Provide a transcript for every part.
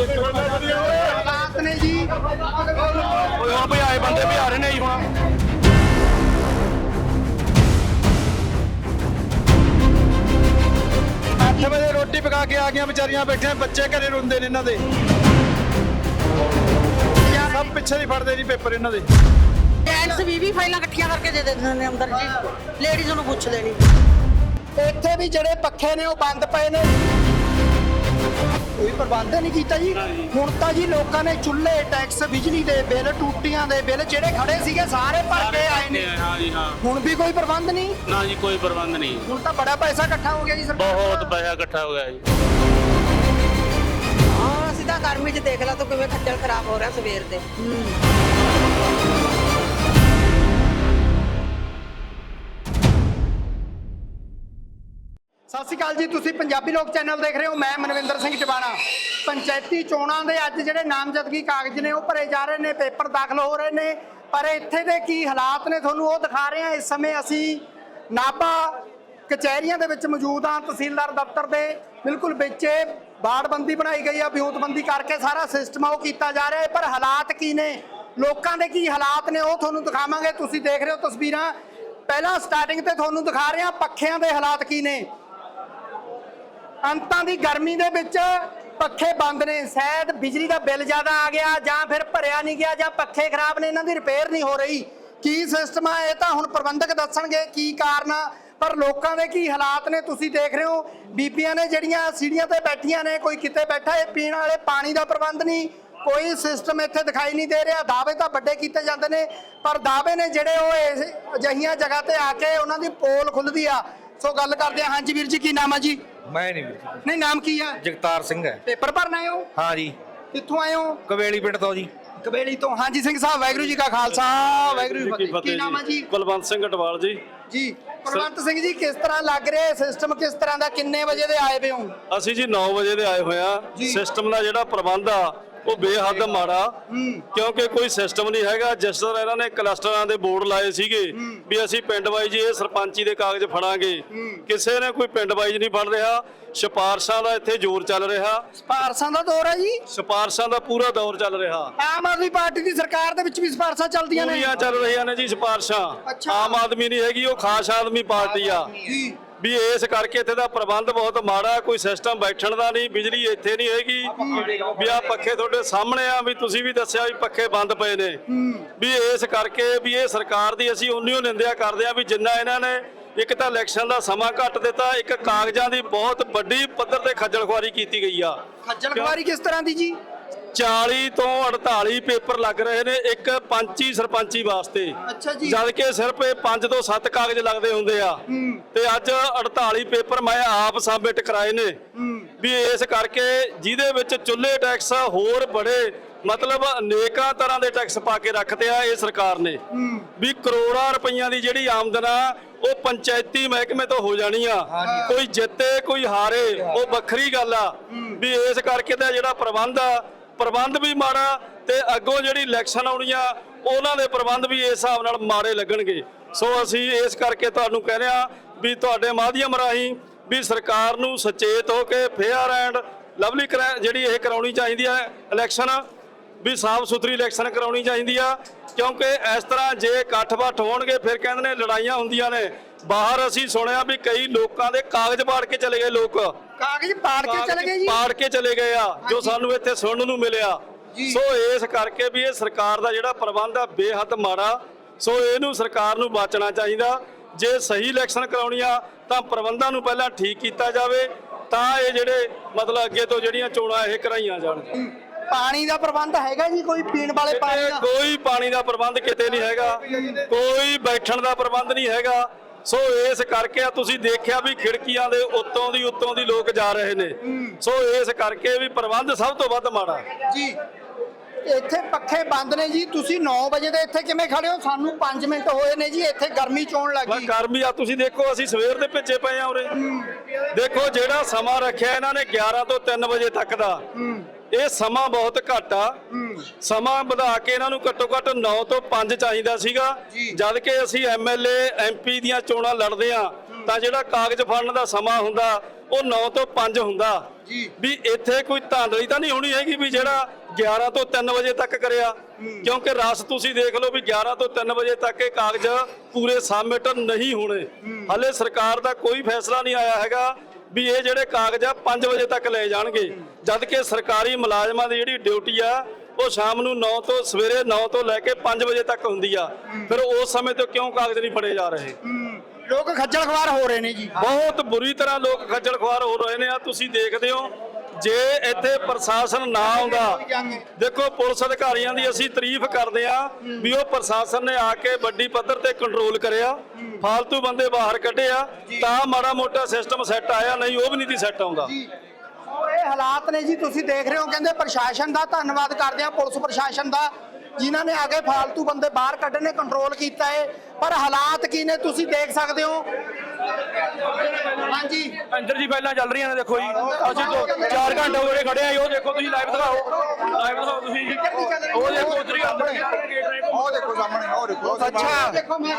ਹਾਲਾਤ ਨੇ ਜੀ ਓਏ ਹੁਣ ਆਏ ਬੰਦੇ ਵੀ ਆ ਰਹੇ ਨੇ ਜੀ ਹੁਣ ਅੱਠ ਵਜੇ ਰੋਟੀ ਪਕਾ ਕੇ ਆ ਗਈਆਂ ਵਿਚਾਰੀਆਂ ਬੈਠੇ ਬੱਚੇ ਘਰੇ ਰੋਂਦੇ ਨੇ ਇਹਨਾਂ ਦੇ। ਸਭ ਪਿੱਛੇ ਨਹੀਂ ਫੜਦੇ ਜੀ ਪੇਪਰ ਇਹਨਾਂ ਦੇ। ਜੈਂਟਸ ਵੀ ਵੀ ਫਾਈਲਾਂ ਇਕੱਠੀਆਂ ਕਰਕੇ ਦੇ ਦਿੰਦੇ ਨੇ ਅੰਦਰ ਜੀ। ਲੇਡੀਜ਼ ਨੂੰ ਪੁੱਛ ਲੈਣੀ। ਇੱਥੇ ਵੀ ਜਿਹੜੇ ਪੱਖੇ ਨੇ ਉਹ ਬੰਦ ਪਏ ਨੇ। ਕੋਈ ਪ੍ਰਬੰਧ ਨਹੀਂ ਕੀਤਾ ਜੀ। ਹੁਣ ਤਾਂ ਜੀ ਲੋਕਾਂ ਨੇ ਚੁੱਲ੍ਹੇ ਟੈਕਸ ਬਿਜਲੀ ਦੇ ਬਿੱਲ ਟੂਟੀਆਂ ਦੇ ਬਿੱਲ ਜਿਹੜੇ ਖੜੇ ਸੀਗੇ ਸਾਰੇ ਭਰ ਕੇ ਆਏ ਨੇ। ਹਾਂ ਜੀ ਹਾਂ। ਹੁਣ ਵੀ ਕੋਈ ਪ੍ਰਬੰਧ ਨਹੀਂ? ਨਾ ਜੀ ਕੋਈ ਪ੍ਰਬੰਧ ਨਹੀਂ। ਹੁਣ ਤਾਂ ਬੜਾ ਪੈਸਾ ਇਕੱਠਾ ਹੋ ਗਿਆ ਜੀ ਸਰਕਾਰ। ਬਹੁਤ ਪੈਸਾ ਇਕੱਠਾ ਹੋ ਗਿਆ ਜੀ। ਹਾਂ ਤਾਂ ਗਰਮੀ 'ਚ ਦੇਖ ਲਾ ਤੂੰ ਕਿਵੇਂ ਖੱਜਲ ਖਰਾਬ ਹੋ ਰਿਹਾ ਸਵੇਰ ਦੇ। ਸਤਿ ਸ਼੍ਰੀ ਅਕਾਲ ਜੀ, ਤੁਸੀਂ ਪੰਜਾਬੀ ਲੋਕ ਚੈਨਲ ਦੇਖ ਰਹੇ ਹੋ, ਮੈਂ ਮਨਵਿੰਦਰ ਸਿੰਘ ਚਬਾਣਾ ਪੰਚਾਇਤੀ ਚੋਣਾਂ ਦੇ ਅੱਜ ਜਿਹੜੇ ਨਾਮਜ਼ਦਗੀ ਕਾਗਜ਼ ਨੇ, ਉਹ ਭਰੇ ਜਾ ਰਹੇ ਨੇ, ਪੇਪਰ ਦਾਖਲ ਹੋ ਰਹੇ ਨੇ, ਪਰ ਇੱਥੇ ਦੇ ਕੀ ਹਾਲਾਤ ਨੇ ਤੁਹਾਨੂੰ ਉਹ ਦਿਖਾ ਰਹੇ ਹਾਂ। ਇਸ ਸਮੇਂ ਅਸੀਂ ਨਾਭਾ ਕਚਹਿਰੀਆਂ ਦੇ ਵਿੱਚ ਮੌਜੂਦ ਹਾਂ, ਤਹਿਸੀਲਦਾਰ ਦਫ਼ਤਰ ਦੇ। ਬਿਲਕੁਲ ਵਿੱਚ ਬਾੜਬੰਦੀ ਬਣਾਈ ਗਈ ਆ, ਵਿਉਂਤਬੰਦੀ ਕਰਕੇ ਸਾਰਾ ਸਿਸਟਮ ਆ, ਉਹ ਕੀਤਾ ਜਾ ਰਿਹਾ ਹੈ। ਪਰ ਹਾਲਾਤ ਕੀ ਨੇ? ਲੋਕਾਂ ਦੇ ਕੀ ਹਾਲਾਤ ਨੇ, ਉਹ ਤੁਹਾਨੂੰ ਦਿਖਾਵਾਂਗੇ। ਤੁਸੀਂ ਦੇਖ ਰਹੇ ਹੋ ਤਸਵੀਰਾਂ। ਪਹਿਲਾਂ ਸਟਾਰਟਿੰਗ ਤੇ ਤੁਹਾਨੂੰ ਦਿਖਾ ਰਹੇ ਹਾਂ, ਪੱਖਿਆਂ ਦੇ ਹਾਲਾਤ ਕੀ ਨੇ। ਅੰਤਾਂ ਦੀ ਗਰਮੀ ਦੇ ਵਿੱਚ ਪੱਖੇ ਬੰਦ ਨੇ, ਸ਼ਾਇਦ ਬਿਜਲੀ ਦਾ ਬਿੱਲ ਜ਼ਿਆਦਾ ਆ ਗਿਆ ਜਾਂ ਫਿਰ ਭਰਿਆ ਨਹੀਂ ਗਿਆ ਜਾਂ ਪੱਖੇ ਖਰਾਬ ਨੇ, ਇਹਨਾਂ ਦੀ ਰਿਪੇਅਰ ਨਹੀਂ ਹੋ ਰਹੀ। ਕੀ ਸਿਸਟਮ ਆ ਇਹ ਤਾਂ ਹੁਣ ਪ੍ਰਬੰਧਕ ਦੱਸਣਗੇ ਕੀ ਕਾਰਨ ਆ, ਪਰ ਲੋਕਾਂ ਦੇ ਕੀ ਹਾਲਾਤ ਨੇ ਤੁਸੀਂ ਦੇਖ ਰਹੇ ਹੋ। ਬੀਬੀਆਂ ਨੇ ਜਿਹੜੀਆਂ ਸੀੜੀਆਂ ਤੇ ਬੈਠੀਆਂ ਨੇ, ਕੋਈ ਕਿਤੇ ਬੈਠਾ, ਇਹ ਪੀਣ ਵਾਲੇ ਪਾਣੀ ਦਾ ਪ੍ਰਬੰਧ ਨਹੀਂ। ਕੋਈ ਸਿਸਟਮ ਇੱਥੇ ਦਿਖਾਈ ਨਹੀਂ ਦੇ ਰਿਹਾ, ਦਾਅਵੇ ਤਾਂ ਵੱਡੇ ਕੀਤੇ ਜਾਂਦੇ ਨੇ, ਪਰ ਦਾਅਵੇ ਨੇ ਜਿਹੜੇ ਉਹ ਇਸ ਅਜਿਹੀਆਂ ਜਗ੍ਹਾ ਤੇ ਆ ਕੇ ਉਹਨਾਂ ਦੀ ਪੋਲ ਖੁੱਲਦੀ ਆ। ਸੋ ਗੱਲ ਕਰਦੇ ਆ ਹਾਂਜੀ ਵੀਰ ਜੀ, ਕੀ ਨਾਮ ਆ ਜੀ? ਮੈਂ ਨਹੀਂ ਵੀਰ ਜੀ। ਨਹੀਂ ਨਾਮ ਕੀ ਆ? ਜਗਤਾਰ ਸਿੰਘ ਹੈ। ਪੇਪਰ ਭਰਨ ਆਏ ਹੋ? ਹਾਂ ਜੀ। ਕਿੱਥੋਂ ਆਏ ਹੋ? ਕਵੇਲੀ ਪਿੰਡ ਤੋਂ ਜੀ। ਕਬੇਲੀ ਤੋਂ। ਹਾਂਜੀ ਸਿੰਘ ਸਾਹਿਬ ਵਾਹਿਗੁਰੂ ਜੀ ਕਾ ਖਾਲਸਾ ਵਾਹਿਗੁਰੂ ਜੀ ਕੀ ਫਤਿਹ ਕੀ ਨਾਮ ਆ ਜੀ। ਕੁਲਵੰਤ ਸਿੰਘ ਅਟਵਾਲ ਜੀ। ਜੀ ਕੁਲਵੰਤ ਸਿੰਘ ਜੀ ਕਿਸ ਤਰ੍ਹਾਂ ਲੱਗ ਰਿਹਾ ਸਿਸਟਮ ਕਿਸ ਤਰ੍ਹਾਂ ਦਾ ਕਿੰਨੇ ਵਜੇ ਦੇ ਆਏ ਵੇ ਹੋ? ਅਸੀਂ ਜੀ 9 ਵਜੇ ਦੇ ਆਏ ਹੋਏ ਆ। ਜੀ। ਸਿਸਟਮ ਦਾ ਜਿਹੜਾ ਪ੍ਰਬੰਧ ਆ ਉਹ ਬੇਹੱਦ ਮਾੜਾ ਕਿਉਂਕਿ ਕੋਈ ਸਿਸਟਮ ਨਹੀਂ ਹੈਗਾ। ਜਿਸ ਤਰ੍ਹਾਂ ਇਹਨਾਂ ਨੇ ਕਲਸਟਰਾਂ ਦੇ ਬੋਰਡ ਲਾਏ ਸੀਗੇ ਵੀ ਅਸੀਂ ਪਿੰਡ ਵਾਈਜ਼ ਇਹ ਸਰਪੰਚੀ ਦੇ ਕਾਗਜ਼ ਫੜਾਂਗੇ। ਕਿਸੇ ਨੇ ਕੋਈ ਪਿੰਡ ਵਾਈਜ਼ ਨਹੀਂ ਫੜ ਰਿਹਾ। ਸਿਫਾਰਸ਼ਾਂ ਦਾ ਇੱਥੇ ਜ਼ੋਰ ਚੱਲ ਰਿਹਾ। ਸਪਾਰਸਾਂ ਦਾ ਦੌਰ ਹੈ ਜੀ। ਸਿਫਾਰਸ਼ਾਂ ਦਾ ਪੂਰਾ ਦੌਰ ਚੱਲ ਰਿਹਾ। ਆਮ ਆਦਮੀ ਪਾਰਟੀ ਦੀ ਸਰਕਾਰ ਦੇ ਵਿੱਚ ਵੀ ਸਪਾਰਸਾਂ ਚੱਲਦੀਆਂ ਨੇ। ਪੂਰੀਆਂ ਚੱਲ ਰਹੀਆਂ ਨੇ ਜੀ ਸਿਫਾਰਸ਼ਾਂ। ਆਮ ਆਦਮੀ ਨਹੀਂ ਹੈਗੀ ਉਹ ਖਾਸ ਆਦਮੀ ਪਾਰਟੀ ਆ। ਵੀ ਇਸ ਕਰਕੇ ਇੱਥੇ ਦਾ ਪ੍ਰਬੰਧ ਬਹੁਤ ਮਾੜਾ ਕੋਈ ਸਿਸਟਮ ਬੈਠਣ ਦਾ ਨਹੀਂ ਬਿਜਲੀ ਇੱਥੇ ਨਹੀਂ ਹੈਗੀ। ਵੀ ਆ ਪੱਖੇ ਤੁਹਾਡੇ ਸਾਹਮਣੇ ਆ ਵੀ ਤੁਸੀਂ ਵੀ ਦੱਸਿਆ ਵੀ ਪੱਖੇ ਬੰਦ ਪਏ ਨੇ। ਵੀ ਇਸ ਕਰਕੇ ਵੀ ਇਹ ਸਰਕਾਰ ਦੀ ਅਸੀਂ ਉਨੀਓ ਨਿੰਦਿਆ ਕਰਦੇ ਆ ਵੀ ਜਿੰਨਾ ਇਹਨਾਂ ਨੇ ਇੱਕ ਤਾਂ ਇਲੈਕਸ਼ਨ ਦਾ ਸਮਾਂ ਘੱਟ ਦਿੱਤਾ ਇੱਕ ਕਾਗਜ਼ਾਂ ਦੀ ਬਹੁਤ ਵੱਡੀ ਪੱਧਰ ਤੇ ਖੱਜਲ ਖੁਆਰੀ ਕੀਤੀ ਗਈ ਆ। ਖੱਜਲ ਖਵਾਰੀ ਕਿਸ ਤਰ੍ਹਾਂ ਦੀ ਜੀ? 40 ਤੋਂ 48 ਪੇਪਰ ਲੱਗ ਰਹੇ ਨੇ ਇੱਕ ਪੰਚੀ ਸਰਪੰਚੀ ਵਾਸਤੇ। ਅੱਛਾ ਜੀ। ਜਦ ਕਿ ਸਿਰਫ ਇਹ 5 ਤੋਂ 7 ਕਾਗਜ਼ ਲੱਗਦੇ ਹੁੰਦੇ ਆ। ਤੇ ਅੱਜ 48 ਪੇਪਰ ਮੈਂ ਆਪ ਸਬਮਿਟ ਕਰਾਏ ਨੇ। ਵੀ ਇਸ ਕਰਕੇ ਜਿਹਦੇ ਵਿੱਚ ਚੁੱਲ੍ਹੇ ਟੈਕਸ ਹੋਰ ਬੜੇ ਮਤਲਬ ਅਨੇਕਾਂ ਤਰ੍ਹਾਂ ਦੇ ਟੈਕਸ ਪਾ ਕੇ ਰੱਖਦੇ ਆ ਇਹ ਸਰਕਾਰ ਨੇ। ਵੀ ਕਰੋੜਾਂ ਰੁਪਈਆਂ ਦੀ ਜਿਹੜੀ ਆਮਦਨ ਆ ਉਹ ਪੰਚਾਇਤੀ ਮਹਿਕਮੇ ਤੋਂ ਹੋ ਜਾਣੀ ਆ। ਕੋਈ ਜਿੱਤੇ ਕੋਈ ਹਾਰੇ ਉਹ ਵੱਖਰੀ ਗੱਲ ਆ। ਵੀ ਇਸ ਕਰਕੇ ਤਾਂ ਜਿਹੜਾ ਪ੍ਰਬੰਧ ਆ ਪ੍ਰਬੰਧ ਵੀ ਮਾੜਾ ਤੇ ਅੱਗੋਂ ਜਿਹੜੀ ਇਲੈਕਸ਼ਨ ਆਉਣੀ ਆ, ਉਹਨਾਂ ਦੇ ਪ੍ਰਬੰਧ ਵੀ ਇਸ ਹਿਸਾਬ ਨਾਲ ਮਾੜੇ ਲੱਗਣਗੇ। ਸੋ ਅਸੀਂ ਇਸ ਕਰਕੇ ਤੁਹਾਨੂੰ ਕਹਿ ਰਹੇ ਆ ਵੀ ਤੁਹਾਡੇ ਮਾਧਿਅਮ ਰਾਹੀਂ ਵੀ ਸਰਕਾਰ ਨੂੰ ਸੁਚੇਤ ਹੋ ਕੇ ਫੇਅਰ ਐਂਡ ਲਵਲੀ ਕਰਾ- ਜਿਹੜੀ ਇਹ ਕਰਾਉਣੀ ਚਾਹੀਦੀ ਹੈ ਇਲੈਕਸ਼ਨ, ਵੀ ਸਾਫ਼ ਸੁਥਰੀ ਇਲੈਕਸ਼ਨ ਕਰਾਉਣੀ ਚਾਹੀਦੀ ਆ, ਕਿਉਂਕਿ ਇਸ ਤਰ੍ਹਾਂ ਜੇ ਇਕੱਠ-ਬੱਠ ਹੋਣਗੇ, ਫਿਰ ਕਹਿੰਦੇ ਨੇ ਲੜਾਈਆਂ ਹੁੰਦੀਆਂ ਨੇ। ਬਾਹਰ ਅਸੀਂ ਸੁਣਿਆ ਵੀ ਕਈ ਲੋਕਾਂ ਦੇ ਕਾਗਜ਼ ਪਾੜ ਕੇ ਚਲੇ ਗਏ ਲੋਕ। ਕਾਗਜ਼ ਪਾੜ ਕੇ ਚਲੇ ਗਏ ਜੀ। ਪਾੜ ਕੇ ਚਲੇ ਗਏ ਆ ਜੋ। ਸਾਨੂੰ ਇੱਥੇ ਸੁਣਨ ਨੂੰ ਮਿਲਿਆ। ਸੋ ਇਸ ਕਰਕੇ ਵੀ ਇਹ ਸਰਕਾਰ ਦਾ ਜਿਹੜਾ ਪ੍ਰਬੰਧ ਆ ਬੇਹੱਦ ਮਾੜਾ। ਸੋ ਇਹਨੂੰ ਸਰਕਾਰ ਨੂੰ ਬਾਚਣਾ ਚਾਹੀਦਾ। ਜੇ ਸਹੀ ਇਲੈਕਸ਼ਨ ਕਰਾਉਣੀ ਆ ਤਾਂ ਪ੍ਰਬੰਧਾਂ ਨੂੰ ਪਹਿਲਾਂ ਠੀਕ ਕੀਤਾ ਜਾਵੇ ਤਾਂ ਇਹ ਜਿਹੜੇ ਮਤਲਬ ਅੱਗੇ ਤੋਂ ਜਿਹੜੀਆਂ ਚੋਣਾਂ ਇਹ ਕਰਾਈਆਂ ਜਾਣ ਪਾਣੀ ਦਾ ਪ੍ਰਬੰਧ ਹੈਗਾ ਜੀ ਕੋਈ ਪੀਣ ਵਾਲੇ ਪਾਣੀ ਦਾ? ਕੋਈ ਪਾਣੀ ਦਾ ਪ੍ਰਬੰਧ ਕਿਤੇ ਨਹੀਂ ਹੈਗਾ। ਕੋਈ ਬੈਠਣ ਦਾ ਪ੍ਰਬੰਧ ਨਹੀਂ ਹੈਗਾ। ਸੋ ਇਸ ਕਰਕੇ ਆ ਤੁਸੀਂ ਦੇਖਿਆ ਵੀ ਖਿੜਕੀਆਂ ਦੇ ਉੱਤੋਂ ਦੀ ਉੱਤੋਂ ਦੀ ਲੋਕ ਜਾ ਰਹੇ ਨੇ। ਸੋ ਇਸ ਕਰਕੇ ਵੀ ਪ੍ਰਬੰਧ ਸਭ ਤੋਂ ਵੱਧ ਮਾੜਾ। ਜੀ। ਇੱਥੇ ਪੱਖੇ ਬੰਦ ਨੇ ਜੀ। ਤੁਸੀਂ 9 ਵਜੇ ਦੇ ਇੱਥੇ ਕਿਵੇਂ ਖੜੇ ਹੋ? ਸਾਨੂੰ 5 ਮਿੰਟ ਹੋਏ ਨੇ ਜੀ। ਇੱਥੇ ਗਰਮੀ ਚੋਣ ਲੱਗੀ। ਗਰਮੀ ਆ। ਤੁਸੀਂ ਦੇਖੋ ਅਸੀਂ ਸਵੇਰ ਦੇ ਭਿੱਜੇ ਪਏ ਆ ਉਰੇ। ਦੇਖੋ ਜਿਹੜਾ ਸਮਾਂ ਰੱਖਿਆ ਇਹਨਾਂ ਨੇ 11 ਤੋਂ 3 ਵਜੇ ਤੱਕ ਦਾ। ਇਹ ਸਮਾਂ ਬਹੁਤ ਘੱਟ ਆ। ਸਮਾਂ ਵਧਾ ਕੇ ਇਹਨਾਂ ਨੂੰ ਘੱਟੋ ਘੱਟ 9 ਤੋਂ 5 ਚਾਹੀਦਾ ਸੀਗਾ। ਜਦ ਕਿ ਅਸੀਂ ਐਮਐਲਏ ਐਮਪੀ ਦੀਆਂ ਚੋਣਾਂ ਲੜਦੇ ਆ ਤਾਂ ਜਿਹੜਾ ਕਾਗਜ਼ ਫੜਨ ਦਾ ਸਮਾਂ ਹੁੰਦਾ ਉਹ 9 ਤੋਂ 5 ਹੁੰਦਾ। ਵੀ ਇੱਥੇ ਕੋਈ ਧਾਂਦਲੀ ਤਾਂ ਨਹੀਂ ਹੋਣੀ ਹੈਗੀ ਵੀ ਜਿਹੜਾ 11 ਤੋਂ 3 ਵਜੇ ਤੱਕ ਕਰਿਆ। ਕਿਉਂਕਿ ਰਸ ਤੁਸੀਂ ਦੇਖ ਲਓ ਵੀ 11 ਤੋਂ 3 ਵਜੇ ਤੱਕ ਇਹ ਕਾਗਜ਼ ਪੂਰੇ ਸਬਮਿਟ ਨਹੀਂ ਹੋਣੇ। ਹਲੇ ਸਰਕਾਰ ਦਾ ਕੋਈ ਫੈਸਲਾ ਨਹੀਂ ਆਇਆ ਹੈਗਾ। ਵੀ ਇਹ ਜਿਹੜੇ ਕਾਗਜ਼ ਆ 5 ਵਜੇ ਤੱਕ ਲੈ ਜਾਣਗੇ। ਜਦ ਕਿ ਸਰਕਾਰੀ ਮੁਲਾਜ਼ਮਾਂ ਦੀ ਜਿਹੜੀ ਡਿਊਟੀ ਆ ਉਹ ਸ਼ਾਮ ਨੂੰ 9 ਤੋਂ ਸਵੇਰੇ 9 ਤੋਂ ਲੈ ਕੇ 5 ਵਜੇ ਤੱਕ ਹੁੰਦੀ ਆ। ਫਿਰ ਉਸ ਸਮੇਂ ਤੋਂ ਕਿਉਂ ਕਾਗਜ਼ ਨਹੀਂ ਫੜੇ ਜਾ ਰਹੇ? ਲੋਕ ਖੱਜਲ ਖਵਾਰ ਹੋ ਰਹੇ ਨੇ ਜੀ। ਬਹੁਤ ਬੁਰੀ ਤਰ੍ਹਾਂ ਲੋਕ ਖੱਜਲ ਖੁਆਰ ਹੋ ਰਹੇ ਨੇ ਆ। ਤੁਸੀਂ ਦੇਖਦੇ ਹੋ ਜੇ ਇੱਥੇ ਪ੍ਰਸ਼ਾਸਨ ਨਾ ਆਉਂਦਾ, ਦੇਖੋ ਪੁਲਿਸ ਅਧਿਕਾਰੀਆਂ ਦੀ ਅਸੀਂ ਤਾਰੀਫ ਕਰਦੇ ਆ ਵੀ ਉਹ ਪ੍ਰਸ਼ਾਸਨ ਨੇ ਆ ਕੇ ਵੱਡੀ ਪੱਧਰ ਤੇ ਕੰਟਰੋਲ ਕਰਿਆ, ਫਾਲਤੂ ਬੰਦੇ ਬਾਹਰ ਕੱਢਿਆ, ਤਾਂ ਮਾੜਾ ਮੋਟਾ ਸਿਸਟਮ ਸੈੱਟ ਆਇਆ, ਨਹੀਂ ਉਹ ਵੀ ਨਹੀਂ ਸੀ ਸੈੱਟ ਆਉਂਦਾ। ਇਹ ਹਾਲਾਤ ਨੇ ਜੀ, ਤੁਸੀਂ ਦੇਖ ਰਹੇ ਹੋ, ਕਹਿੰਦੇ ਪ੍ਰਸ਼ਾਸਨ ਦਾ ਧੰਨਵਾਦ ਕਰਦੇ ਆ ਪੁਲਿਸ ਪ੍ਰਸ਼ਾਸਨ ਦਾ, ਜਿਨ੍ਹਾਂ ਨੇ ਆ ਕੇ ਫਾਲਤੂ ਬੰਦੇ ਬਾਹਰ ਕੱਢਣੇ ਕੰਟਰੋਲ ਕੀਤਾ ਹੈ ਪਰ ਹਾਲਾਤ ਕੀ ਨੇ, ਤੁਸੀਂ ਦੇਖ ਸਕਦੇ ਹੋ ਹਾਂਜੀ। ਅੰਦਰ ਜੀ ਫਾਈਲਾਂ ਚੱਲ ਰਹੀਆਂ ਨੇ ਦੇਖੋ ਜੀ। ਅਸੀਂ ਤੋਂ 4 ਘੰਟੇ ਹੋ ਗਏ ਖੜੇ ਆ ਜੀ, ਉਹ ਦੇਖੋ ਤੁਸੀਂ ਲਾਈਵ ਦਿਖਾਓ। ਲਾਈਵ ਦਿਖਾਓ ਤੁਸੀਂ। ਉਹ ਦੇਖੋ ਉਧਰ ਹੀ ਅੰਦਰ ਉਹ ਦੇਖੋ ਸਾਹਮਣੇ ਉਹ ਦੇਖੋ ਅੱਛਾ। ਦੇਖੋ ਮੈਂ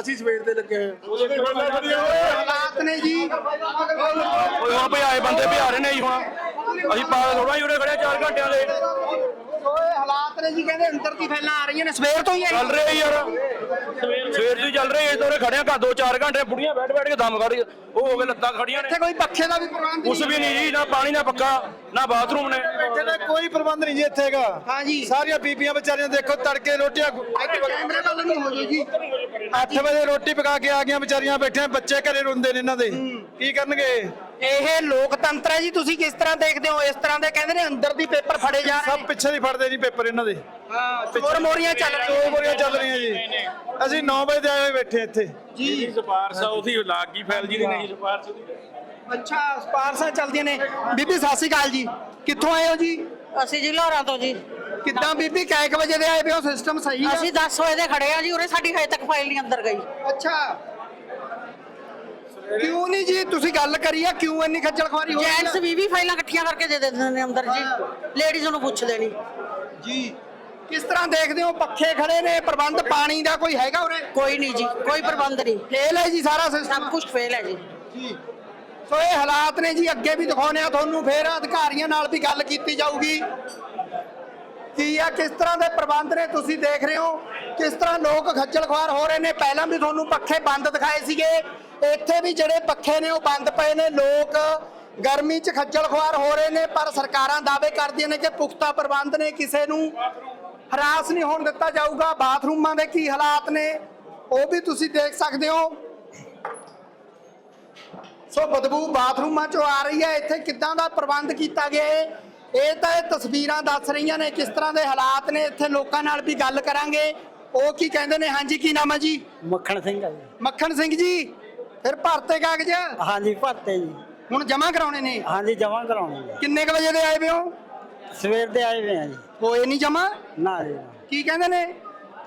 ਅਸੀਂ ਸਵੇਰ ਦੇ ਲੱਗੇ ਹੋਏ ਹਾਂ। ਹਾਲਾਤ ਨੇ ਜੀ। ਓਏ ਹੁਣ ਭਈ ਆਏ ਬੰਦੇ ਭਜਾ ਰਹੇ ਨੇ ਜੀ ਹੁਣ। ਅਸੀਂ ਪਾਗਲ ਥੋੜਾ ਹੀ ਉਰੇ ਖੜੇ 4 ਘੰਟਿਆਂ ਦੇ। ਸੋ ਇਹ ਹਾਲਾਤ ਨੇ ਜੀ ਕਹਿੰਦੇ ਅੰਦਰ ਦੀ ਫੈਲਾਂ ਆ ਰਹੀਆਂ ਨੇ ਸਵੇਰ ਤੋਂ ਹੀ ਆਈ। ਚੱਲ ਰਹੇ ਯਾਰ। ਸਵੇਰ ਤੋਂ ਹੀ ਚੱਲ ਰਹੇ ਇਸ ਉਰੇ ਖੜੇ ਆ ਘਰ 2-4 ਘੰਟੇ ਬੁੜੀਆਂ ਬੈਠ ਬੈਠ ਕੇ ਦਮ ਉਹ ਹੋ ਗਏ ਲੱਤਾਂ ਖੜੀਆਂ ਨੇ। ਇੱਥੇ ਕੋਈ ਪੱਖੇ ਦਾ ਵੀ ਪ੍ਰਬੰਧ ਕੁਛ ਵੀ ਨਹੀਂ ਜੀ ਨਾ ਪਾਣੀ ਨਾ ਪੱਕਾ ਨਾ ਬਾਥਰੂਮ ਨੇ। ਇੱਥੇ ਕੋਈ ਪ੍ਰਬੰਧ ਨਹੀਂ ਜੀ ਇੱਥੇ ਹੈਗਾ। ਹਾਂ ਜੀ। ਸਾਰੀਆਂ ਬੀਬੀਆਂ ਵਿਚਾਰੀਆਂ ਦੇਖੋ ਤੜਕੇ ਰੋਟੀਆਂ ਕੈਮਰੇ ਵੱਲ ਨਹੀਂ ਹੋ ਜਾਓ ਜੀ। 8 ਵਜੇ ਰੋਟੀ ਪਕਾ ਕੇ ਆ ਗਈਆਂ ਵਿਚਾਰੀਆਂ ਬੈਠੀਆਂ ਬੱਚੇ ਘਰੇ ਰੋਂਦੇ ਨੇ ਇਹਨਾਂ ਦੇ। ਕੀ ਕਰਨਗੇ? ਇਹ ਲੋਕਤੰਤਰ ਹੈ ਜੀ ਤੁਸੀਂ ਕਿਸ ਤਰ੍ਹਾਂ ਦੇਖਦੇ ਹੋ? ਇਸ ਤਰ੍ਹਾਂ ਦੇ ਕਹਿੰਦੇ ਨੇ ਅੰਦਰ ਦੀ ਪੇਪਰ ਫੜੇ ਜਾ ਰਹੇ ਸਭ ਪਿੱਛੇ ਦੀ ਫੜਦੇ ਜੀ ਪੇਪਰ ਇਹਨਾਂ ਦੇ। ਨੇ ਚੋਰ ਮੋਰੀਆਂ ਚੱਲ ਰਹੀਆਂ ਬੋਰੀਆਂ ਚੱਲ ਰਹੀਆਂ ਜੀ। ਅਸੀਂ 9 ਵਜੇ ਦੇ ਆਏ ਬੈਠੇ ਇੱਥੇ। ਜੀ। ਸਿਫਾਰਸ਼ ਆ ਉਹਦੀ ਲੱਗ ਗਈ ਫੈਲ ਜੀ ਦੀ ਨਹੀਂ ਸਿਫਾਰਸ਼ ਉਹਦੀ। ਅੱਛਾ ਸਪਾਰਸਾਂ ਚੱਲਦੀਆਂ ਨੇ। ਬੀਬੀ ਸਤਿ ਸ਼੍ਰੀ ਅਕਾਲ ਜੀ। ਕਿੱਥੋਂ ਆਏ ਹੋ ਜੀ? ਅਸੀਂ ਜੀ ਲਾਹੌਰਾਂ ਤੋਂ ਜੀ। ਕਿੱਦਾਂ ਬੀਬੀ ਕਾਇਕ ਵਜੇ ਦੇ ਆਏ ਹੋ? ਸਿਸਟਮ ਸਹੀ ਹੈ ਅਸੀਂ 10 ਵਜੇ ਦੇ ਖੜੇ ਆ ਜੀ ਉਰੇ ਸਾਡੀ ਹਜੇ ਤੱਕ ਫਾਈਲ ਨਹੀਂ ਅੰਦਰ ਗਈ। ਅੱਛਾ। ਕਿਉਂ ਨਹੀਂ ਜੀ? ਤੁਸੀਂ ਗੱਲ ਕਰੀ ਆ ਕਿਉਂ ਇੰਨੀ ਖੱਜਲ ਖਵਾਰੀ ਹੋ ਰਹੀ ਜੈਂਟਸ ਹੈ 20 20 ਫਾਈਲਾਂ ਇਕੱਠੀਆਂ ਕਰਕੇ ਦੇ ਦਿੰਦੇ ਨੇ ਅੰਦਰ ਜੀ। ਲੇਡੀਜ਼ ਨੂੰ ਪੁੱਛਦੇ ਨਹੀਂ ਜੀ ਕਿਸ ਤਰ੍ਹਾਂ ਦੇਖਦੇ ਹੋ? ਪੱਖੇ ਖੜੇ ਨੇ ਪ੍ਰਬੰਧ ਪਾਣੀ ਦਾ ਕੋਈ ਹੈਗਾ ਉਰੇ? ਕੋਈ ਨਹੀਂ ਜੀ ਕੋਈ ਪ੍ਰਬੰਧ ਨਹੀਂ। ਫੇਲ ਹੈ ਜੀ ਸਾਰਾ ਸਿਸਟਮ ਸਭ ਕੁਝ ਫੇਲ ਹੈ ਜੀ। ਜੀ। ਸੋ ਇਹ ਹਾਲਾਤ ਨੇ ਜੀ ਅੱਗੇ ਵੀ ਦਿਖਾਉਣੇ ਆ ਤੁਹਾਨੂੰ ਫੇਰ ਅਧਿਕਾਰੀਆਂ ਨਾਲ ਵੀ ਗੱਲ ਕੀਤੀ ਜਾਊਗੀ। ਕੀ ਆ? ਕਿਸ ਤਰ੍ਹਾਂ ਦੇ ਪ੍ਰਬੰਧ ਨੇ ਤੁਸੀਂ ਦੇਖ ਰਹੇ ਹੋ? ਕਿਸ ਤਰ੍ਹਾਂ ਲੋਕ ਖੱਜਲ ਖੁਆਰ ਹੋ ਰਹੇ ਨੇ? ਪਹਿਲਾਂ ਵੀ ਤੁਹਾਨੂੰ ਪੱਖੇ ਬੰਦ ਦਿਖਾਏ ਸੀਗੇ। ਇੱਥੇ ਵੀ ਜਿਹੜੇ ਪੱਖੇ ਨੇ, ਉਹ ਬੰਦ ਪਏ ਨੇ। ਲੋਕ ਗਰਮੀ 'ਚ ਖੱਜਲ ਖੁਆਰ ਹੋ ਰਹੇ ਨੇ, ਪਰ ਸਰਕਾਰਾਂ ਦਾਅਵੇ ਕਰਦੀਆਂ ਨੇ ਕਿ ਪੁਖਤਾ ਪ੍ਰਬੰਧ ਨੇ ਕਿਸੇ ਨੂੰ ਹਰਾਸ ਨਹੀਂ ਹੋਣ ਦਿੱਤਾ ਜਾਊਗਾ। ਬਾਥਰੂਮਾਂ ਦੇ ਕੀ ਹਾਲਾਤ ਨੇ? ਉਹ ਵੀ ਤੁਸੀਂ ਦੇਖ ਸਕਦੇ ਹੋ। ਸੋ ਬਦਬੂ ਬਾਥਰੂਮਾਂ ਚੋਂ ਆ ਰਹੀ ਹੈ। ਇੱਥੇ ਕਿੱਦਾਂ ਦਾ ਪ੍ਰਬੰਧ ਕੀਤਾ ਗਿਆ ਹੈ? ਇਹ ਤਾਂ ਇਹ ਤਸਵੀਰਾਂ ਦੱਸ ਰਹੀਆਂ ਨੇ ਕਿਸ ਤਰ੍ਹਾਂ ਦੇ ਹਾਲਾਤ ਨੇ ਇੱਥੇ ਲੋਕਾਂ ਨਾਲ ਵੀ ਗੱਲ ਕਰਾਂਗੇ। ਉਹ ਕੀ ਕਹਿੰਦੇ ਨੇ? ਹਾਂਜੀ ਕੀ ਨਾਮ ਹੈ ਜੀ? ਮੱਖਣ ਸਿੰਘ ਆ ਜੀ। ਮੱਖਣ ਸਿੰਘ ਜੀ ਫਿਰ ਭਰਤੇ ਕਾਗਜ਼? ਹਾਂਜੀ ਭਰਤੇ ਜੀ। ਹੁਣ ਜਮ੍ਹਾਂ ਕਰਾਉਣੇ ਨੇ? ਹਾਂਜੀ ਜਮਾ ਕਰਾਉਣੀ ਜੀ ਕਿੰਨੇ ਕ ਵਜੇ ਦੇ ਆਏ ਵੇ ਹੋ? ਸਵੇਰ ਦੇ ਆਏ ਆ ਜੀ। ਹੋਏ ਨਹੀਂ ਜਮ੍ਹਾਂ? ਨਾ ਜੀ। ਨਾ। ਕੀ ਕਹਿੰਦੇ ਨੇ?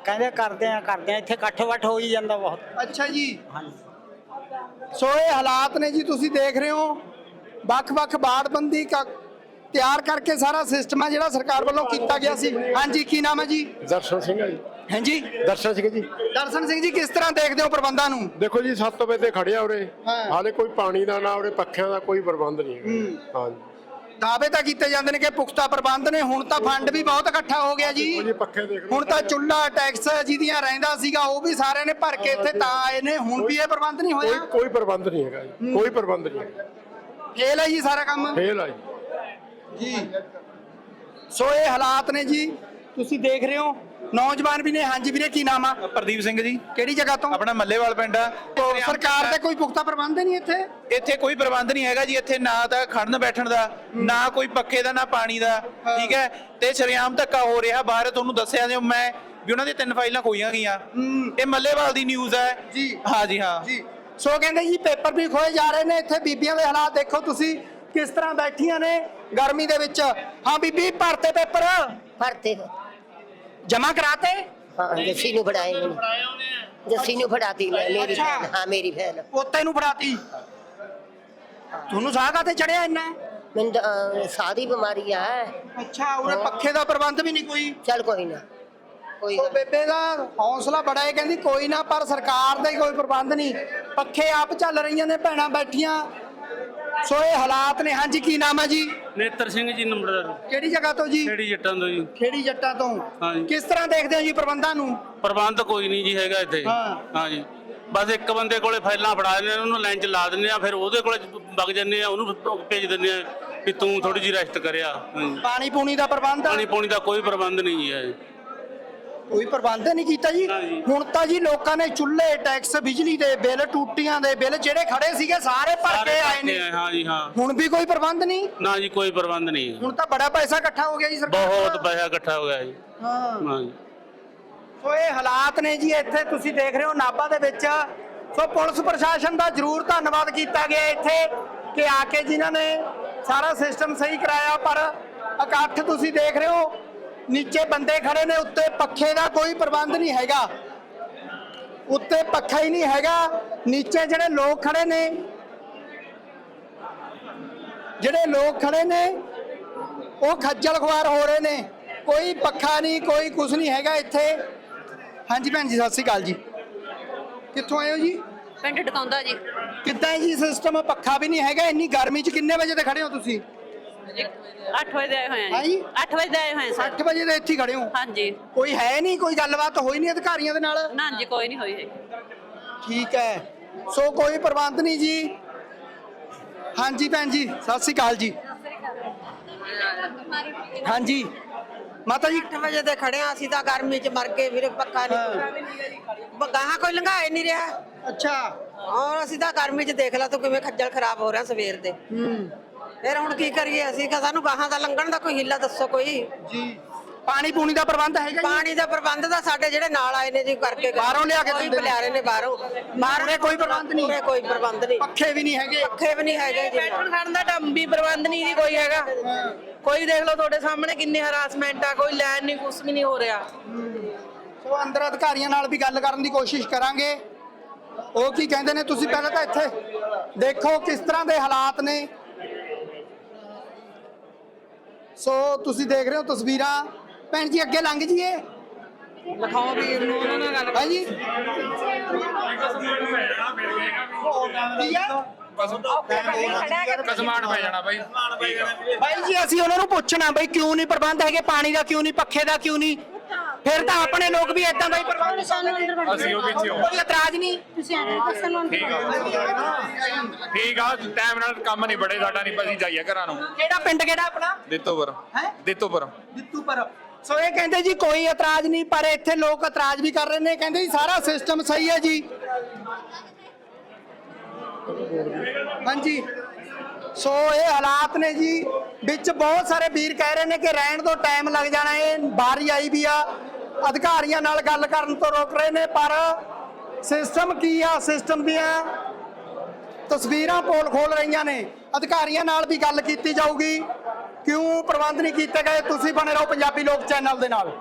ਕਹਿੰਦੇ ਕਰਦੇ ਆ ਕਰਦੇ ਆ। ਇੱਥੇ ਇਕੱਠ ਵੱਠ ਹੋ ਹੀ ਜਾਂਦਾ ਬਹੁਤ। ਅੱਛਾ ਜੀ। ਹਾਂਜੀ। ਸੋ ਇਹ ਹਾਲਾਤ ਨੇ ਜੀ ਤੁਸੀਂ ਦੇਖ ਰਹੇ ਹੋ। ਵੱਖ-ਵੱਖ ਬਾੜਬੰਦੀ ਕ ਤਿਆਰ ਕਰਕੇ ਸਾਰਾ ਸਿਸਟਮ ਹੈ ਜਿਹੜਾ ਸਰਕਾਰ ਵੱਲੋਂ ਕੀਤਾ ਗਿਆ ਸੀ। ਹਾਂਜੀ ਕੀ ਨਾਮ ਹੈ ਜੀ? ਦਰਸ਼ਨ ਸਿੰਘ ਹੈ ਜੀ। ਹਾਂਜੀ। ਦਰਸ਼ਨ ਸਿੰਘ ਜੀ। ਦਰਸ਼ਨ ਸਿੰਘ ਜੀ ਕਿਸ ਤਰ੍ਹਾਂ ਦੇਖਦੇ ਹੋ ਪ੍ਰਬੰਧਾਂ ਨੂੰ? ਦੇਖੋ ਜੀ 7 ਵਜੇ ਤੇ ਖੜਿਆ ਉਰੇ। ਹਾਂ। ਹਾਲੇ ਕੋਈ ਪਾਣੀ ਦਾ ਨਾ ਉਰੇ ਪੱਖਿਆਂ ਦਾ ਕੋਈ ਪ੍ਰਬੰਧ ਨਹੀਂ ਹੈਗਾ। ਹਾਂਜੀ। ਦਾਅਵੇ ਤਾਂ ਕੀਤੇ ਜਾਂਦੇ ਨੇ ਕਿ ਪੁਖਤਾ ਪ੍ਰਬੰਧ ਨੇ ਹੁਣ ਤਾਂ ਫੰਡ ਵੀ ਬਹੁਤ ਇਕੱਠਾ ਹੋ ਗਿਆ ਜੀ। ਹੁਣ ਤਾਂ ਚੁੱਲਾ ਟੈਕਸ ਜਿਹਦੀਆਂ ਰਹਿੰਦਾ ਸੀਗਾ ਉਹ ਵੀ ਸਾਰਿਆਂ ਨੇ ਭਰ ਕੇ ਇੱਥੇ ਤਾਂ ਆਏ ਨੇ। ਹੁਣ ਵੀ ਇਹ ਪ੍ਰਬੰਧ ਨਹੀਂ ਹੋਇਆ। ਕੋਈ ਪ੍ਰਬੰਧ ਨਹੀਂ ਹੈਗਾ ਜੀ। ਕੋਈ ਪ੍ਰਬੰਧ ਨਹੀਂ ਫੇਲ ਹੈ ਜੀ ਸਾਰਾ ਕੰਮ? ਫੇਲ ਆ ਜੀ। ਜੀ। ਸੋ ਇਹ ਹਾਲਾਤ ਨੇ ਜੀ। ਤੁਸੀਂ ਦੇਖ ਰਹੇ ਹੋ ਨੌਜਵਾਨ ਵੀ ਨੇ ਹਾਂਜੀ ਵੀਰੇ ਕੀ ਨਾਮ ਆ? ਪ੍ਰਦੀਪ ਸਿੰਘ ਜੀ। ਕਿਹੜੀ ਜਗ੍ਹਾ ਤੋਂ? ਆਪਣਾ ਮੱਲੇਵਾਲ ਪਿੰਡ ਆ। ਸਰਕਾਰ ਦੇ ਕੋਈ ਪੁਖਤਾ ਪ੍ਰਬੰਧ ਨਹੀਂ ਇੱਥੇ? ਇੱਥੇ ਕੋਈ ਪ੍ਰਬੰਧ ਨਹੀਂ ਹੈਗਾ ਜੀ। ਇੱਥੇ ਨਾ ਤਾਂ ਖੜਨ ਬੈਠਣ ਦਾ ਨਾ ਕੋਈ ਪੱਖੇ ਦਾ ਨਾ ਪਾਣੀ ਦਾ। ਠੀਕ ਹੈ? ਤੇ ਸ਼ਰੇਆਮ ਧੱਕਾ ਹੋ ਰਿਹਾ। ਬਾਹਰ ਤੁਹਾਨੂੰ ਦੱਸਿਆ ਜੋ ਮੈਂ ਵੀ ਉਹਨਾਂ ਦੀਆਂ ਤਿੰਨ ਫਾਈਲਾਂ ਖੋਈਆਂ ਗਈਆਂ। ਇਹ ਮੱਲੇਵਾਲ ਦੀ ਨਿਊਜ਼ ਹੈ। ਜੀ। ਹਾਂ ਜੀ ਹਾਂ। ਜੀ। ਸੋ ਕਹਿੰਦੇ ਜੀ ਪੇਪਰ ਵੀ ਖੋਏ ਜਾ ਰਹੇ ਨੇ। ਇੱਥੇ ਬੀਬੀਆਂ ਦੇ ਹਾਲਾਤ ਦੇਖੋ ਤੁਸੀਂ। ਕਿਸ ਤਰ੍ਹਾਂ ਬੈਠੀਆਂ ਨੇ ਗਰਮੀ ਦੇ ਵਿੱਚ? ਹਾਂ ਬੀਬੀ ਭਰਤੇ ਪੇਪਰ। ਭਰਤੇ। ਹੋ ਜਮਾ ਕਰਾਤੇ? ਹਾਂ ਜੱਸੀ ਨੂੰ ਫੜਾਏ ਮੈਨੂੰ ਜੱਸੀ ਨੂੰ ਫੜਾਤੀ ਮੈਂ ਮੇਰੀ। ਭੈਣ ਹਾਂ ਮੇਰੀ ਭੈਣ। ਪੋਤੇ ਨੂੰ ਫੜਾਤੀ। ਤੁਹਾਨੂੰ ਸਾਹ ਕਾਤੇ ਚੜਿਆ ਇੰਨਾ? ਮੈਨੂੰ ਦੀ ਬਿਮਾਰੀ ਆ। ਅੱਛਾ ਉਹਨੇ ਪੱਖੇ ਦਾ ਪ੍ਰਬੰਧ ਵੀ ਨਹੀਂ ਕੋਈ? ਚੱਲ ਕੋਈ ਨਾ। ਕੋਈ ਗੱਲ ਬੇਬੇ ਦਾ ਹੌਸਲਾ ਬੜਾ ਹੈ ਕਹਿੰਦੀ ਕੋਈ ਨਾ ਪਰ ਸਰਕਾਰ ਦਾ ਹੀ ਕੋਈ ਪ੍ਰਬੰਧ ਨਹੀਂ। ਪੱਖੇ ਆਪ ਚੱਲ ਰਹੀਆਂ ਨੇ ਭੈਣਾਂ ਬੈਠੀਆਂ। ਸੋ ਇਹ ਹਾਲਾਤ ਨੇ। ਹਾਂਜੀ ਕੀ ਨਾਮ ਹੈ ਜੀ? ਨੇਤਰ ਸਿੰਘ ਜੀ ਨੰਬਰਦਾਰ। ਕਿਹੜੀ ਜਗ੍ਹਾ ਤੋਂ ਜੀ? ਕਿਹੜੀ ਜੱਟਾਂ ਤੋਂ ਜੀ। ਖੇੜੀ ਜੱਟਾਂ ਤੋਂ। ਹਾਂਜੀ। ਕਿਸ ਤਰ੍ਹਾਂ ਦੇਖਦੇ ਹੋ ਜੀ ਪ੍ਰਬੰਧਾਂ ਨੂੰ? ਪ੍ਰਬੰਧ ਕੋਈ ਨਹੀਂ ਜੀ ਹੈਗਾ ਇੱਥੇ। ਹਾਂ। ਹਾਂਜੀ। ਬਸ ਇੱਕ ਬੰਦੇ ਕੋਲੇ ਫਾਈਲਾਂ ਫੜਾ ਦਿੰਦੇ ਆ ਉਹਨੂੰ ਲਾਈਨ ਚ ਲਾ ਦਿੰਦੇ ਆ ਫਿਰ ਉਹਦੇ ਕੋਲੇ ਵਗ ਜੰਨੇ ਆ ਉਹਨੂੰ ਭੇਜ ਦਿੰਦੇ ਆ ਵੀ ਤੂੰ ਥੋੜੀ ਜਿਹੀ ਰੈਸਟ ਕਰਿਆ। ਹਾਂਜੀ। ਪਾਣੀ ਪੂਣੀ ਦਾ ਪ੍ਰਬੰਧ? ਪਾਣੀ ਪੂਣੀ ਦਾ ਕੋਈ ਪ੍ਰਬੰਧ ਨਹੀਂ ਜੀ ਹੈ। ਕੋਈ ਪ੍ਰਬੰਧ ਨਹੀਂ ਕੀਤਾ ਜੀ। ਹੁਣ ਤਾਂ ਜੀ ਲੋਕਾਂ ਨੇ ਚੁੱਲ੍ਹੇ ਟੈਕਸ ਬਿਜਲੀ ਦੇ ਬਿੱਲ ਟੂਟੀਆਂ ਦੇ ਬਿੱਲ ਜਿਹੜੇ ਖੜੇ ਸੀਗੇ ਸਾਰੇ ਭਰ ਕੇ ਆਏ ਨੇ। ਹਾਂ ਜੀ ਹਾਂ। ਹੁਣ ਵੀ ਕੋਈ ਪ੍ਰਬੰਧ ਨਹੀਂ? ਨਾ ਜੀ ਕੋਈ ਪ੍ਰਬੰਧ ਨਹੀਂ ਹੁਣ ਤਾਂ ਬੜਾ ਪੈਸਾ ਇਕੱਠਾ ਹੋ ਗਿਆ ਜੀ ਸਰਕਾਰ। ਬਹੁਤ ਪੈਸਾ ਇਕੱਠਾ ਹੋ ਗਿਆ ਜੀ। ਹਾਂ। ਹਾਂ ਜੀ। ਸੋ ਇਹ ਹਾਲਾਤ ਨੇ ਜੀ ਇੱਥੇ ਤੁਸੀਂ ਦੇਖ ਰਹੇ ਹੋ ਨਾਭਾ ਦੇ ਵਿੱਚ। ਸੋ ਪੁਲਿਸ ਪ੍ਰਸ਼ਾਸਨ ਦਾ ਜ਼ਰੂਰ ਧੰਨਵਾਦ ਕੀਤਾ ਗਿਆ ਇੱਥੇ ਕਿ ਆ ਕੇ ਜਿਨ੍ਹਾਂ ਨੇ ਸਾਰਾ ਸਿਸਟਮ ਸਹੀ ਕਰਾਇਆ ਪਰ ਇਕੱਠ ਤੁਸੀਂ ਦੇਖ ਰਹੇ ਹੋ ਨੀਚੇ ਬੰਦੇ ਖੜੇ ਨੇ ਉੱਤੇ ਪੱਖੇ ਦਾ ਕੋਈ ਪ੍ਰਬੰਧ ਨਹੀਂ ਹੈਗਾ। ਉੱਤੇ ਪੱਖਾ ਹੀ ਨਹੀਂ ਹੈਗਾ। ਨੀਚੇ ਜਿਹੜੇ ਲੋਕ ਖੜੇ ਨੇ ਜਿਹੜੇ ਲੋਕ ਖੜੇ ਨੇ ਉਹ ਖੱਜਲ ਖੁਆਰ ਹੋ ਰਹੇ ਨੇ। ਕੋਈ ਪੱਖਾ ਨਹੀਂ ਕੋਈ ਕੁਝ ਨਹੀਂ ਹੈਗਾ ਇੱਥੇ। ਹਾਂਜੀ ਭੈਣ ਜੀ ਸਤਿ ਸ਼੍ਰੀ ਅਕਾਲ ਜੀ। ਕਿੱਥੋਂ ਆਏ ਹੋ ਜੀ? ਪਿੰਡ ਟਕਾਉਂਦਾ ਜੀ। ਕਿੱਦਾਂ ਹੈ ਜੀ ਸਿਸਟਮ ਪੱਖਾ ਵੀ ਨਹੀਂ ਹੈਗਾ। ਇੰਨੀ ਗਰਮੀ 'ਚ ਕਿੰਨੇ ਵਜੇ ਤੇ ਖੜੇ ਹੋ ਤੁਸੀਂ? 8 ਵਜੇ ਆਏ ਹੋਏ ਆ ਹਾਂਜੀ? ਜੀ 8 ਵਜੇ ਆਏ ਹੋਏ ਆ ਸਰ। 8 ਵਜੇ ਦੇ ਇੱਥੇ ਹੀ ਖੜੇ ਹੋ। ਹਾਂਜੀ। ਕੋਈ ਹੈ ਨਹੀਂ ਕੋਈ ਗੱਲਬਾਤ ਹੋਈ ਨਹੀਂ ਅਧਿਕਾਰੀਆਂ ਦੇ ਨਾਲ? ਨਾ ਜੀ ਕੋਈ ਨਹੀਂ ਹੋਈ ਹੈ ਠੀਕ ਹੈ। ਸੋ ਕੋਈ ਪ੍ਰਬੰਧ ਨਹੀਂ ਜੀ। ਹਾਂਜੀ ਭੈਣ ਜੀ ਸਤਿ ਸ਼੍ਰੀ ਅਕਾਲ ਜੀ। ਹਾਂਜੀ। ਮਾਤਾ ਜੀ। 8 ਵਜੇ ਤੇ ਖੜੇ ਆ ਅਸੀਂ ਤਾਂ ਗਰਮੀ 'ਚ ਮਰ ਗਏ ਵੀਰੇ ਪੱਕਾ ਨਹੀਂ। ਗਾਹਾਂ ਕੋਈ ਲੰਘਾਏ ਨਹੀਂ ਰਿਹਾ। ਅੱਛਾ। ਔਰ ਅਸੀਂ ਤਾਂ ਗਰਮੀ 'ਚ ਦੇਖ ਲਾ ਤੂੰ ਕਿਵੇਂ ਖੱਜਲ ਖਰਾਬ ਹੋ ਰਿਹਾ ਸਵੇਰ ਦੇ। ਹੂੰ। ਫਿਰ ਹੁਣ ਕੀ ਕਰੀਏ? ਅਸੀਂ ਕਿ ਸਾਨੂੰ ਗਾਹਾਂ ਦਾ ਲੰਘਣ ਦਾ ਕੋਈ ਹਿੱਲਾ ਦੱਸੋ ਕੋਈ। ਜੀ। ਪਾਣੀ ਪੂਣੀ ਦਾ ਪ੍ਰਬੰਧ ਹੈਗਾ ਜੀ? ਪਾਣੀ ਦਾ ਪ੍ਰਬੰਧ ਤਾਂ ਸਾਡੇ ਜਿਹੜੇ ਨਾਲ ਆਏ ਨੇ ਜੀ ਕਰਕੇ ਗਏ। ਬਾਹਰੋਂ ਲਿਆ ਕੇ ਕੋਈ ਦਿੰਦੇ ਨੇ? ਬਲਿਆਰੇ ਨੇ ਬਾਹਰੋਂ। ਉਰੇ ਕੋਈ ਪ੍ਰਬੰਧ ਨਹੀਂ? ਉਰੇ ਕੋਈ ਪ੍ਰਬੰਧ ਨਹੀਂ। ਪੱਖੇ ਵੀ ਨਹੀਂ ਹੈਗੇ? ਪੱਖੇ ਵੀ ਨਹੀਂ ਹੈਗੇ ਜੀ। ਬੈਠਣ ਖੜਨ ਦਾ ਟਮ ਵੀ ਪ੍ਰਬੰਧ ਨਹੀਂ ਜੀ ਕੋਈ ਹੈਗਾ। ਕੋਈ ਦੇਖ ਲਓ ਤੁਹਾਡੇ ਸਾਹਮਣੇ ਕਿੰਨੀ ਹਰਾਸਮੈਂਟ ਆ ਕੋਈ ਲੈਣ ਨਹੀਂ ਕੁਛ ਵੀ ਨਹੀਂ ਹੋ ਰਿਹਾ। ਸੋ ਅੰਦਰ ਅਧਿਕਾਰੀਆਂ ਨਾਲ ਵੀ ਗੱਲ ਕਰਨ ਦੀ ਕੋਸ਼ਿਸ਼ ਕਰਾਂਗੇ। ਉਹ ਕੀ ਕਹਿੰਦੇ ਨੇ ਤੁਸੀਂ ਪਹਿਲਾਂ ਤਾਂ ਇੱਥੇ ਦੇਖੋ ਕਿਸ ਤਰ੍ਹਾਂ ਦੇ ਹਾਲਾਤ ਨੇ। ਸੋ ਤੁਸੀਂ ਦੇਖ ਰਹੇ ਹੋ ਤਸਵੀਰਾਂ। ਭੈਣ ਜੀ ਅੱਗੇ ਲੰਘ ਜੀਏ ਲਿਖਾਓ ਵੀ ਇਹਨੂੰ। ਉਹਨਾਂ ਨਾਲ ਗੱਲ ਹੈ ਜੀ ਕੀ ਆ? ਕਸਮਾਨ ਪੈ ਜਾਣਾ ਬਾਈ ਬਾਈ ਜੀ ਅਸੀਂ ਉਹਨਾਂ ਨੂੰ ਪੁੱਛਣਾ ਬਈ ਕਿਉਂ ਨਹੀਂ ਪ੍ਰਬੰਧ ਹੈਗੇ? ਪਾਣੀ ਦਾ ਕਿਉਂ ਨਹੀਂ ਪੱਖੇ ਦਾ ਕਿਉਂ ਨਹੀਂ? ਫਿਰ ਤਾਂ ਆਪਣੇ ਲੋਕ ਵੀ ਇਦਾਂ ਦਾ ਹੀ ਪ੍ਰਬੰਧ ਅਸੀਂ ਉਹ ਵਿੱਚ ਹੀ। ਕੋਈ ਇਤਰਾਜ਼ ਨਹੀਂ। ਠੀਕ ਆ। ਠੀਕ ਆ ਟਾਈਮ ਨਾਲ ਕੰਮ ਨਹੀਂ ਬੜੇ ਸਾਡਾ ਨਹੀਂ ਅਸੀਂ ਜਾਈਏ ਘਰਾਂ ਨੂੰ। ਕਿਹੜਾ ਪਿੰਡ ਕਿਹੜਾ ਆਪਣਾ? ਦਿੱਤੋਪੁਰ। ਹੈ? ਦਿੱਤੋਪੁਰ। ਦਿੱਤੂ ਪਰ ਸੋ ਇਹ ਕਹਿੰਦੇ ਜੀ ਕੋਈ ਇਤਰਾਜ਼ ਨਹੀਂ ਪਰ ਇੱਥੇ ਲੋਕ ਇਤਰਾਜ਼ ਵੀ ਕਰ ਰਹੇ ਨੇ। ਕਹਿੰਦੇ ਜੀ ਸਾਰਾ ਸਿਸਟਮ ਸਹੀ ਹੈ ਜੀ। ਹਾਂਜੀ। ਸੋ ਇਹ ਹਾਲਾਤ ਨੇ ਜੀ। ਵਿੱਚ ਬਹੁਤ ਸਾਰੇ ਵੀਰ ਕਹਿ ਰਹੇ ਨੇ ਕਿ ਰਹਿਣ ਤੋਂ ਟਾਈਮ ਲੱਗ ਜਾਣਾ ਇਹ ਬਾਰੀ ਆਈ ਵੀ ਆ। ਅਧਿਕਾਰੀਆਂ ਨਾਲ ਗੱਲ ਕਰਨ ਤੋਂ ਰੋਕ ਰਹੇ ਨੇ, ਪਰ ਸਿਸਟਮ ਕੀ ਆ? ਸਿਸਟਮ ਦੀਆਂ ਤਸਵੀਰਾਂ ਪੋਲ ਖੋਲ ਰਹੀਆਂ ਨੇ। ਅਧਿਕਾਰੀਆਂ ਨਾਲ ਵੀ ਗੱਲ ਕੀਤੀ ਜਾਊਗੀ। ਕਿਉਂ ਪ੍ਰਬੰਧ ਨਹੀਂ ਕੀਤੇ ਗਏ? ਤੁਸੀਂ ਬਣੇ ਰਹੋ ਪੰਜਾਬੀ ਲੋਕ ਚੈਨਲ ਦੇ ਨਾਲ।